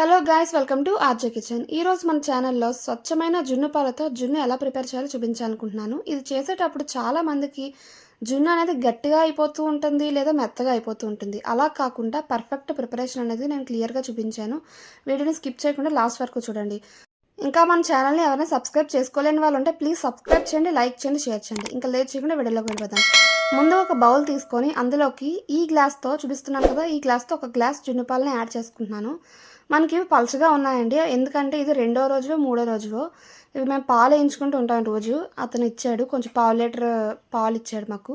Hello guys welcome to RJ kitchen. ఈ రోజు మన ఛానల్లో స్వచ్ఛమైన జున్ను పాలతో జున్ను ఎలా ప్రిపేర్ చేయాలో చూపించాలనుకుంటున్నాను. ఇది చేసేటప్పుడు చాలా మందికి జున్ను అనేది గట్టిగా అయిపోతూ ఉంటుంది లేదా మెత్తగా అయిపోతూ ఉంటుంది. అలా కాకుండా పర్ఫెక్ట్ ప్రిపరేషన్ అనేది నేను క్లియర్గా చూపించాను. వీడియోని స్కిప్ చేయకుండా లాస్ట్ వరకు చూడండి. ఇంకా మన ఛానల్ని ఎవరైనా సబ్స్క్రైబ్ చేసుకోలేని వాళ్ళు ఉంటే ప్లీజ్ సబ్స్క్రైబ్ చేయండి లైక్ చేయండి షేర్ చేయండి. ఇంకా లేట్ చేయకుండా వీడియోలోకి వెళ్ళిపోదాం. ముందు ఒక బౌల్ తీసుకొని అందులోకి ఈ గ్లాస్తో చూపిస్తున్నాను కదా ఈ గ్లాస్తో ఒక గ్లాస్ జున్నుపాలని యాడ్ చేసుకుంటున్నాను. మనకి ఇవి పలుచగా ఉన్నాయండి. ఎందుకంటే ఇది రెండో రోజులో మూడో రోజులో ఇవి మేము పాలు వేయించుకుంటూ ఉంటాం రోజు. అతను ఇచ్చాడు కొంచెం పావు లీటర్ పాలు ఇచ్చాడు మాకు.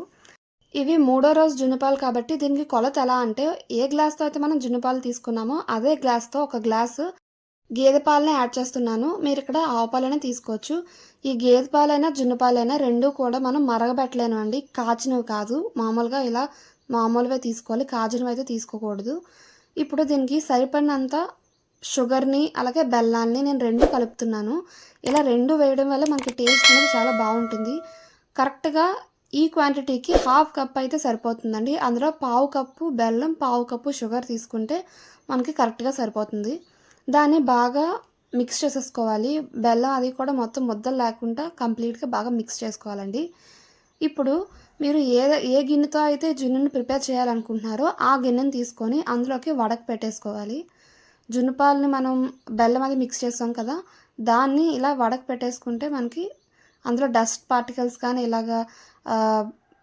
ఇవి మూడో రోజు జున్నుపాలు కాబట్టి దీనికి కొలత ఎలా అంటే ఏ గ్లాస్తో అయితే మనం జున్నుపాలు తీసుకున్నామో అదే గ్లాస్తో ఒక గ్లాసు గేదె పాలని యాడ్ చేస్తున్నాను. మీరు ఇక్కడ ఆవు తీసుకోవచ్చు. ఈ గేదె పాలైనా జున్ను పాలైనా రెండు కూడా మనం మరగబెట్టలేను అండి. కాచినవి కాదు. మామూలుగా ఇలా మామూలుగా తీసుకోవాలి. కాచినవి అయితే తీసుకోకూడదు. ఇప్పుడు దీనికి సరిపడినంత షుగర్ని అలాగే బెల్లాన్ని నేను రెండు కలుపుతున్నాను. ఇలా రెండు వేయడం వల్ల మనకి టేస్ట్ అనేది చాలా బాగుంటుంది. కరెక్ట్గా ఈ క్వాంటిటీకి హాఫ్ కప్ అయితే సరిపోతుందండి. అందులో పావు కప్పు బెల్లం పావు కప్పు షుగర్ తీసుకుంటే మనకి కరెక్ట్గా సరిపోతుంది. దాన్ని బాగా మిక్స్ చేసేసుకోవాలి. బెల్లం అది కూడా మొత్తం ముద్దలు లేకుండా కంప్లీట్గా బాగా మిక్స్ చేసుకోవాలండి. ఇప్పుడు మీరు ఏ ఏ గిన్నెతో అయితే జున్నుని ప్రిపేర్ చేయాలనుకుంటున్నారో ఆ గిన్నెని తీసుకొని అందులోకి వడక పెట్టేసుకోవాలి. జున్ను పాలని మనం బెల్లం అది మిక్స్ చేస్తాం కదా దాన్ని ఇలా వడక పెట్టేసుకుంటే మనకి అందులో డస్ట్ పార్టికల్స్ కానీ ఇలాగా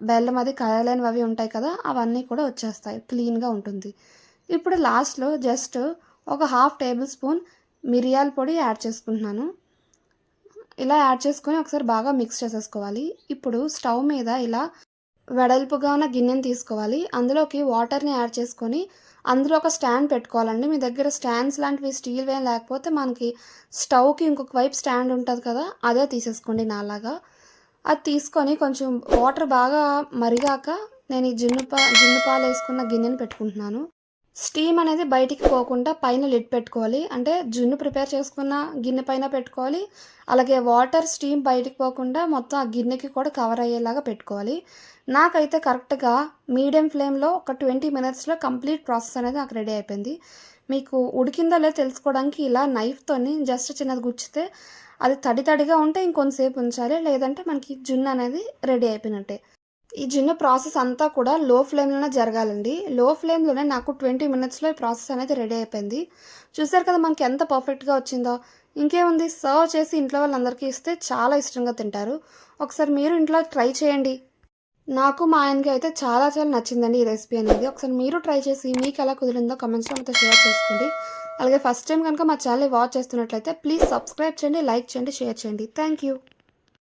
బెల్లం అది కలలేనివి అవి ఉంటాయి కదా అవన్నీ కూడా వచ్చేస్తాయి క్లీన్గా ఉంటుంది. ఇప్పుడు లాస్ట్లో జస్ట్ ఒక హాఫ్ టేబుల్ స్పూన్ మిరియాల పొడి యాడ్ చేసుకుంటున్నాను. ఇలా యాడ్ చేసుకొని ఒకసారి బాగా మిక్స్ చేసేసుకోవాలి. ఇప్పుడు స్టవ్ మీద ఇలా వెడల్పుగా ఉన్న గిన్నెని తీసుకోవాలి. అందులోకి వాటర్ని యాడ్ చేసుకొని అందులో ఒక స్టాండ్ పెట్టుకోవాలండి. మీ దగ్గర స్టాండ్స్ లాంటివి స్టీల్ వేయం లేకపోతే మనకి స్టవ్కి ఇంకొక వైపు స్టాండ్ ఉంటుంది కదా అదే తీసేసుకోండి నాలాగా. అది తీసుకొని కొంచెం వాటర్ బాగా మరిగాక నేను ఈ జున్ను పా పాలు వేసుకున్న గిన్నెని పెట్టుకుంటున్నాను. స్టీమ్ అనేది బయటికి పోకుండా పైన లిడ్ పెట్టుకోవాలి. అంటే జున్ను ప్రిపేర్ చేసుకున్న గిన్నె పైన పెట్టుకోవాలి. అలాగే వాటర్ స్టీమ్ బయటికి పోకుండా మొత్తం ఆ గిన్నెకి కూడా కవర్ అయ్యేలాగా పెట్టుకోవాలి. నాకైతే కరెక్ట్గా మీడియం ఫ్లేమ్లో ఒక ట్వంటీ మినిట్స్లో కంప్లీట్ ప్రాసెస్ అనేది నాకు రెడీ అయిపోయింది. మీకు ఉడికిందో లేదో తెలుసుకోవడానికి ఇలా నైఫ్తోని జస్ట్ చిన్నది గుచ్చితే అది తడి తడిగా ఉంటే ఇంకొంతసేపు ఉంచాలి. లేదంటే మనకి జున్ను అనేది రెడీ అయిపోయినట్టే. ఈ చిన్న ప్రాసెస్ అంతా కూడా లో ఫ్లేమ్లోనే జరగాలండి. లో ఫ్లేమ్లోనే నాకు ట్వంటీ మినిట్స్లో ఈ ప్రాసెస్ అనేది రెడీ అయిపోయింది. చూసారు కదా మనకి ఎంత పర్ఫెక్ట్గా వచ్చిందో. ఇంకేముంది? సర్వ్ చేసి ఇంట్లో వాళ్ళందరికీ ఇస్తే చాలా ఇష్టంగా తింటారు. ఒకసారి మీరు ఇంట్లో ట్రై చేయండి. నాకు మా ఆయనకి అయితే చాలా చాలా నచ్చిందండి ఈ రెసిపీ అనేది. ఒకసారి మీరు ట్రై చేసి మీకు ఎలా కుదిరిందో కమెంట్స్లో అంతా షేర్ చేసుకోండి. అలాగే ఫస్ట్ టైం కనుక మా ఛానల్ వాచ్ చేస్తున్నట్లయితే ప్లీజ్ సబ్స్క్రైబ్ చేయండి లైక్ చేయండి షేర్ చేయండి. Thank you.